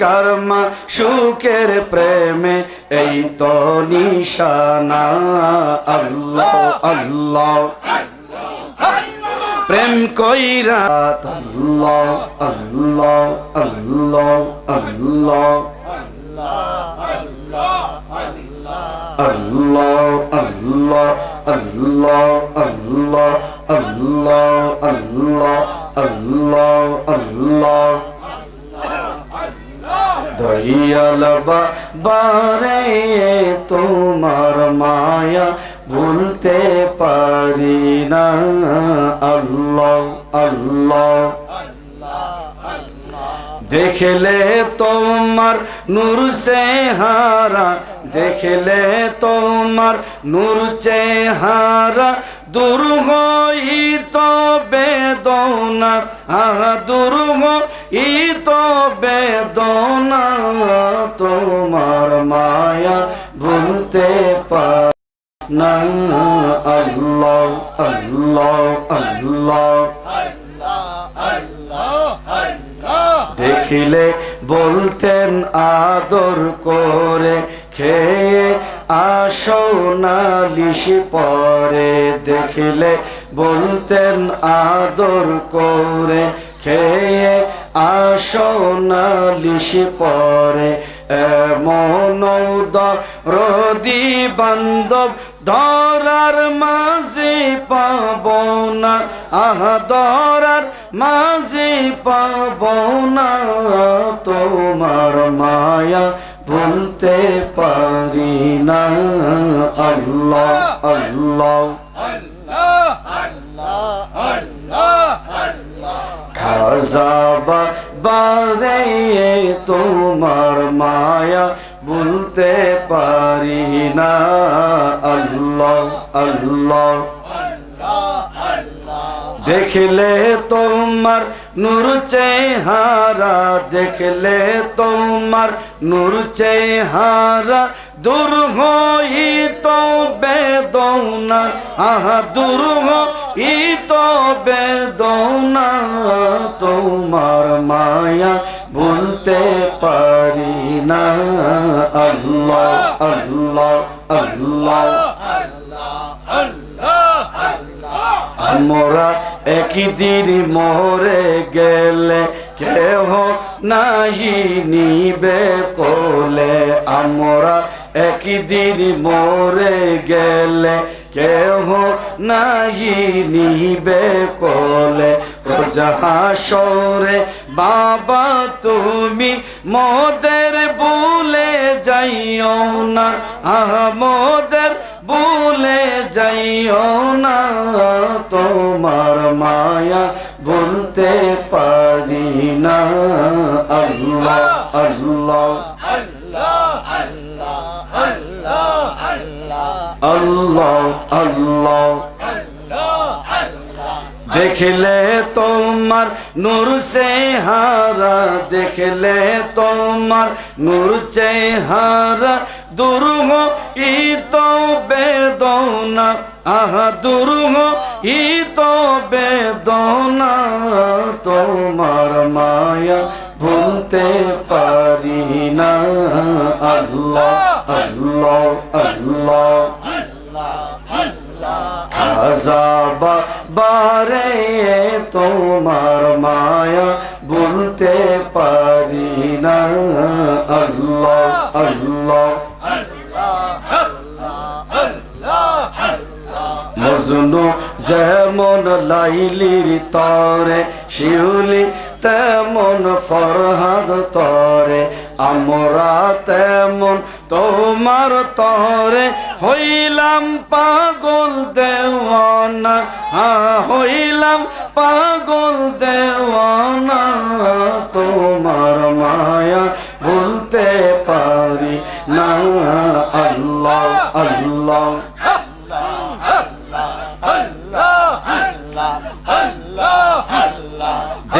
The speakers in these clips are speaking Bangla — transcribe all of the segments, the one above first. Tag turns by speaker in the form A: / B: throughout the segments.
A: কারমা, সুখের প্রেমে এই তো নিশানা। আল্লাহ আল্লাহ। প্রেম কইরা, আল্লাহ আল্লাহ আল্লাহ আল্লাহ। আল্লাহ আল্লাহ আল্লাহ আল্লাহ আল্লাহ আল্লাহ আল্লাহ আল্লাহ। দয়াল বারে তোমার মায়া ভুলতে পারি না। আল্লাহ আল্লাহ। দেখলে তোমার নূর সে হারা দেখলে তোমার নূর চেহারা দূর বেদনা, আহা, দূর হইত বেদনা, তোমার মায়া ভুলতে পার আল্লাহ আল্লাহ আল্লাহ। দেখিলে বলতেন আদর করে, খেয়ে আসো নালিশ পরে দেখিলে বলতেন আদর করে, খেয়ে আসো নালিশ পরে। এমন রদি বান্ধব ধরার মাঝে পাব না, আহা, ধরার মাঝে পাব না। তোমার মায়া ভুলতে পারি না। আল্লাহ আল্লাহ। খাজাবা বারে তোমার মায়া ভুলতে পারি না। আল্লাহ আল্লাহ। দেখলে তোমার নূর চেহারা দেখলে তোমার নূর চেহারা দূর হইত বেদনা আহা দূর হইত বেদনা তোমার মায়া বলতে পারি না আল্লাহ আল্লাহ আল্লাহ আমরা একদিন মরে গেলে কেহ নাহি নিবে কোলে। আমরা একদিন মরে গেলে কেহ নাহি নিবে কোলে। প্রজাহাসরে বাবা, তুমি মোদের বলে যাইও না। মোদের ভুলে যাইও না, তোমার মায়া ভুলতে পারি না। আল্লাহ আল্লাহ। আল্লাহ আল্লাহ। দেখলে তোমার নূর সে হারা দেখলে তোমার নূর চেহারা দুর্গ ইত বেদনা, আহা দুর্গ ইত বেদনা, তোমার মায়া ভুলতে পারি না। আল্লাহ আল্লাহ আল্লাহ। খাজাবা বারে তোমার মায়া ভুলতে পারি না। আল্লাহ আল্লাহ। মজনু যেমন লাইলির তরে, শিউলি তেমন ফরহাদ তরে, আমরা তেমন তোমার তরে, হইলাম পাগল দেওয়ানা, হা, হইলাম পাগল দেওয়ানা, তোমার মায়া ভুলতে পারি না, আল্লাহ আল্লাহ।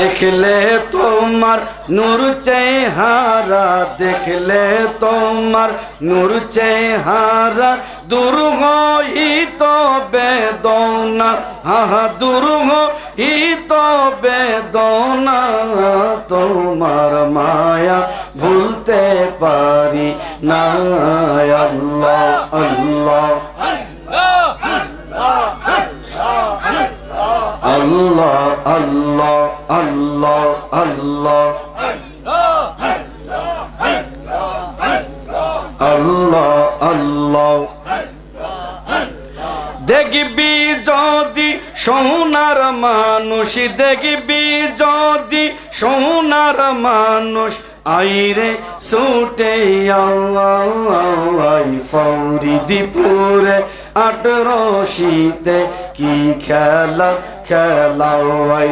A: দেখলে তোমার নূর চেহারা, দেখলে তোমার নূর চেহারা। দূর হইত বেদনা হা দূর হইত বেদনা। তোমার মায়া ভুলতে পারি না আল্লাহ আল্লাহ। আল্লাহ আল্লাহ আল্লাহ আল্লাহ। আল্লাহ আল্লাহ। দেখবি যদি সোনার মানুষ, দেখবি যদি সোনার মানুষ, আইরে ছুটে আই ফৌরি দিপুরে আটরো শীতে কি খেলা খেলা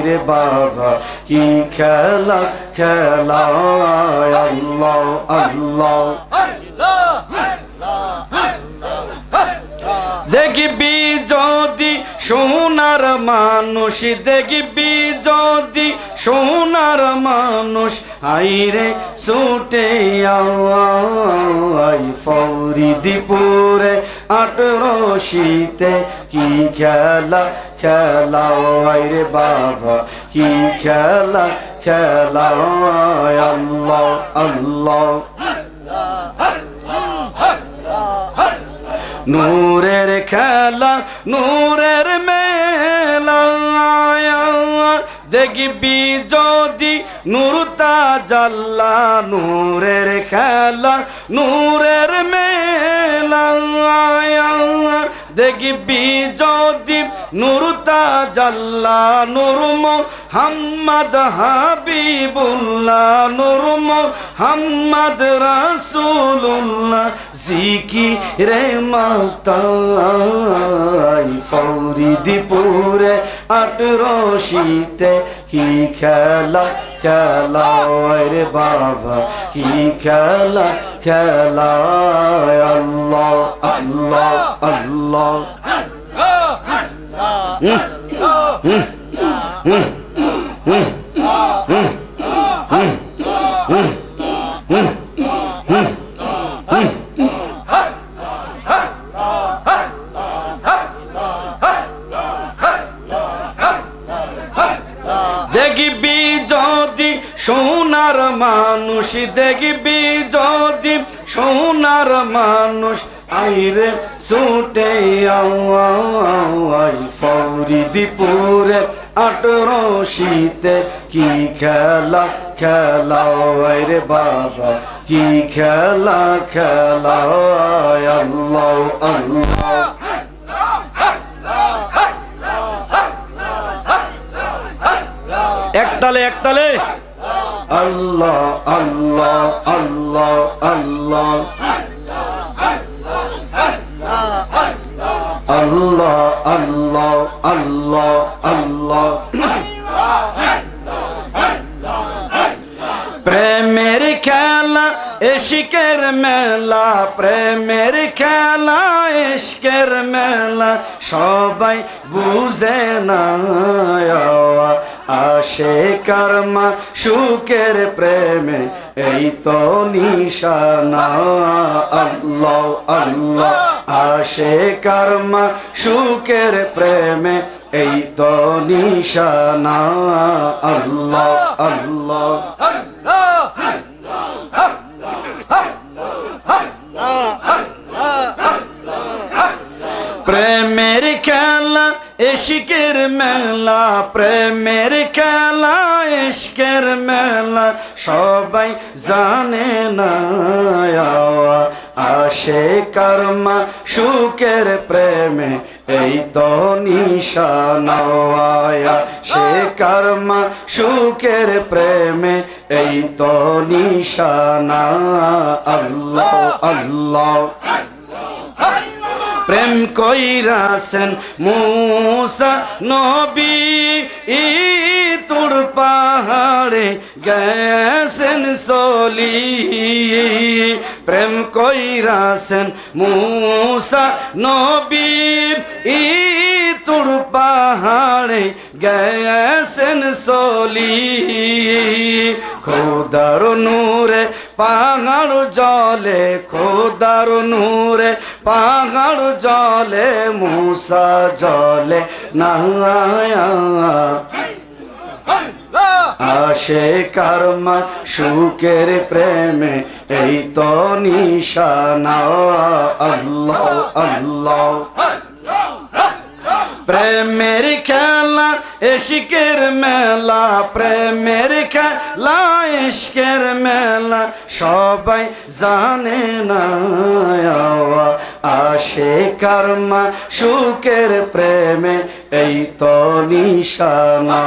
A: রে বাবা কি খেলা খেলা আল্লাহ আল্লাহ। দেখবি যদি সোনার মানুষ দেখবি যদি সোনার মানুষ, আইরে ছুটে আই ফৌরি দিপুরে আটরো শীতে কি খেলা খেলা, আইরে বাবা, কি খেলা খেলা আল্লাহ আল্লাহ। নূরের খেলা, নূরের মেলা দেখবি যদি নূরতা জাল্লা নূরের খেলা, নূরের মেলা। দেখবি যদি নূরতা জাল্লা নূর মোহাম্মদ হাবিবুল্লাহ, নূর মোহাম্মদ রাসূলুল্লাহ জিকি রে মাতাই ফরিদপুরে আটরশিতে কি খেলা খেলা রে বাবা কি খেলা খেলা আল্লাহ আল্লাহ আল্লাহ হুম হুম হুম হুম হুম মানুষ দেখবি যদি সোনার মানুষ। আইরে ছুটে আই ফৌরি দিপুরে আটরো শীতে কি খেলা খেলা রে বাবা, কি খেলা খেলা আল্লাহ আল্লাহ। একতালে একতালে। আল্লাহ আল্লাহ আল্লাহ আল্লাহ আল্লাহ আল্লাহ আল্লাহ আল্লাহ প্রেমের খেলা এশিকের মেলা প্রেমের খেলা ইশকের মেলা সবাই বুঝে না আসে কর্মা সুখের প্রেমে এই তো নিশানা আল্লাহ আল্লাহ আসে কর্মা সুখের প্রেমে এই তো নিশানা আল্লাহ আল্লাহ প্রেমের খেলা, এশিকের মেলা, প্রেমের খেলা ইশকের মেলা, সবাই জানে না আসে কর্মা সুখের প্রেমে, এই তো নিশানা সে কর্মা সুখের প্রেমে, এই তো নিশানা আল্লাহ আল্লাহ। প্রেম কইরাছেন মুসা নবী তোর পাহাড়ে গেছেন সলি। প্রেম কইরাছেন মুসা নবী তোর পাহাড়ে গেছেন সলি। খোদার নূরে পাহাড় জলে, খোদার নূরে। পাহাড় জলে, মুসা জলে না আসে কারমা সুখের প্রেমে, এই তো নিশানা। আল্লাহ আল্লাহ। প্রেমের খেলা, এশিকের মেলা, প্রেমের খেলা ইশকের মেলা। সবাই জানে না আসে কর্মা, সুখের প্রেমে, এই তো নিশানা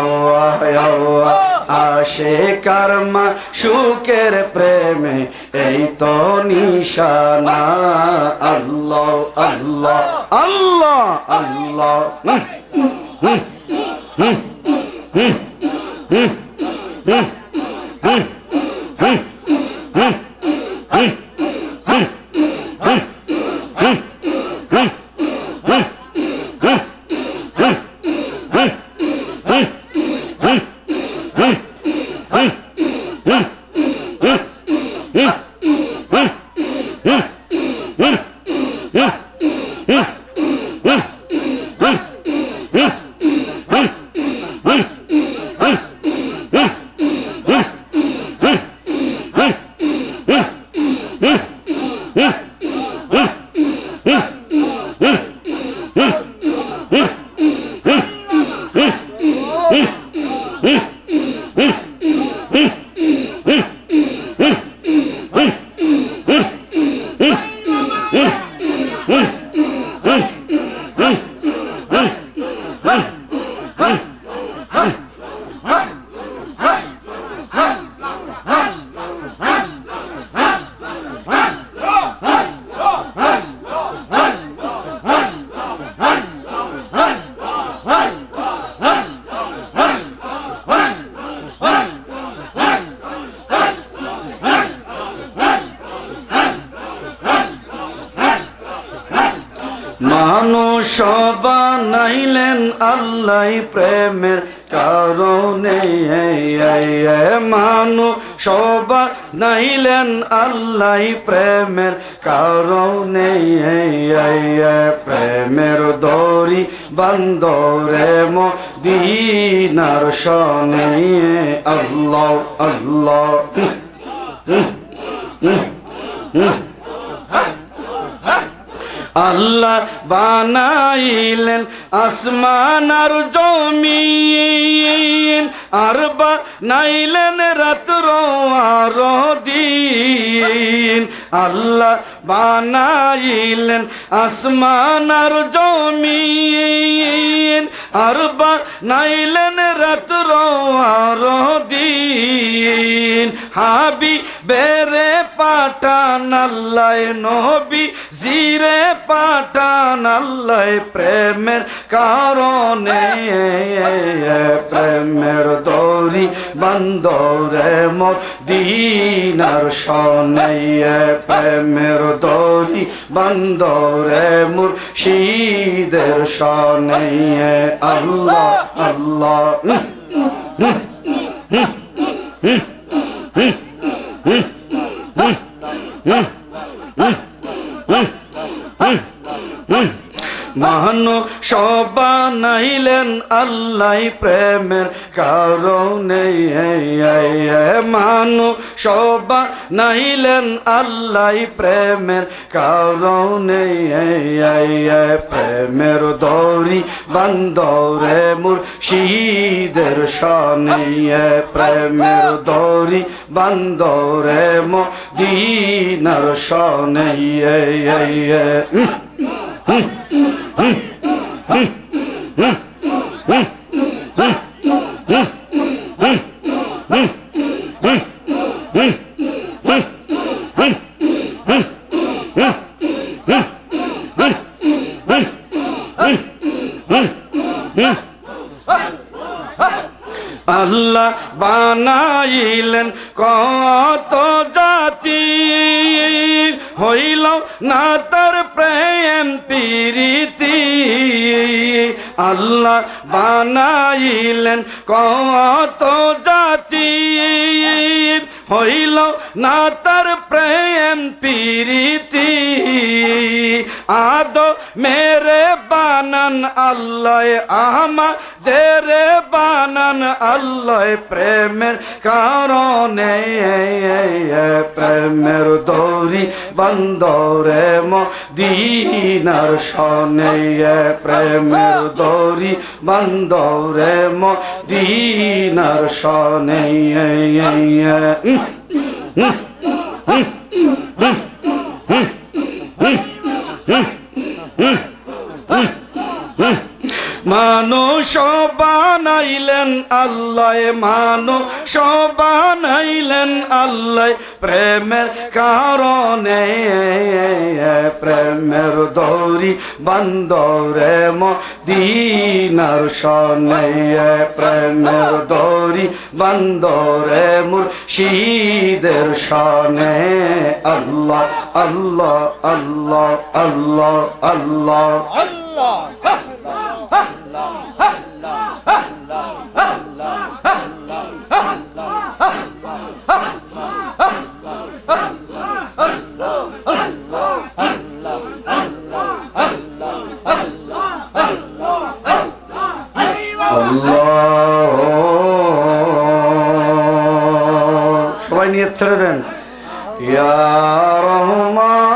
A: আসে কর্মা সুখের প্রেমে এই তো নিশানা আল্লাহ আল্লাহ আল্লাহ আল্লাহ হুম, মানুষ বানাইলেন আল্লাহ প্রেমের কারণে। মানুষ বানাইলেন আল্লাহ প্রেমের কারণে। প্রেমের দড়ি বন্দরে মদিনার সনে। আল্লাহ আল্লাহ। আল্লাহ বানাইলেন আসমান আর জমিন, আর বানাইলেন রাত্র আর দিন। আল্লাহ বানাইলেন আসমান আর জমিন, আর বানাইলেন রাত্র আর দিন। হাবি বেরে পাঠান আল্লাহ নবী জিরে পাঠান আল্লাহ প্রেমের কারণে প্রেমের দৌরি বন্দরে মদিনার সনে প্রেমের দৌরি বন্দরে মুর্শিদের সনে আল্লাহ আল্লাহ hum, hum. মানো সবানাইলেন আল্লাহ প্রেমের কারণে। মানো, সবা নাইলেন আল্লাহ প্রেমের কারণে। প্রেমের দৌরি বন্দরে মুর্শিদের সনে প্রেমের দৌরি বন্দরে মদিনার সনে আল্লাহ আল্লাহ বানাইলেন কত জাতি। হইল না তার প্রেম প্রীতি। আদ মেরে বানান আল্লাহ আহমা দেরে বানান আল্লাহ প্রেমের কারণে। প্রেমের দৌরি বন্দরে মদিনার সনে। প্রেমের দৌরি বন্দরে মদিনার সনে। Mm-hmm. মানুষ বানাইলেন আল্লাহ মানুষ বানাইলেন আল্লাহ, প্রেমের কারণে প্রেমের দৌরি বন্দরে মদিনার সনে প্রেমের দৌরি বন্দরে মুর্শিদের সনে, আল্লাহ আল্লাহ আল্লাহ আল্লাহ আল্লাহ সবাই নিয়ে ছেড়ে দেন। ইয়া রহমান।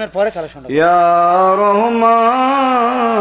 B: কেয়ামের পরে কালেকশন
A: ইয়া রহমান।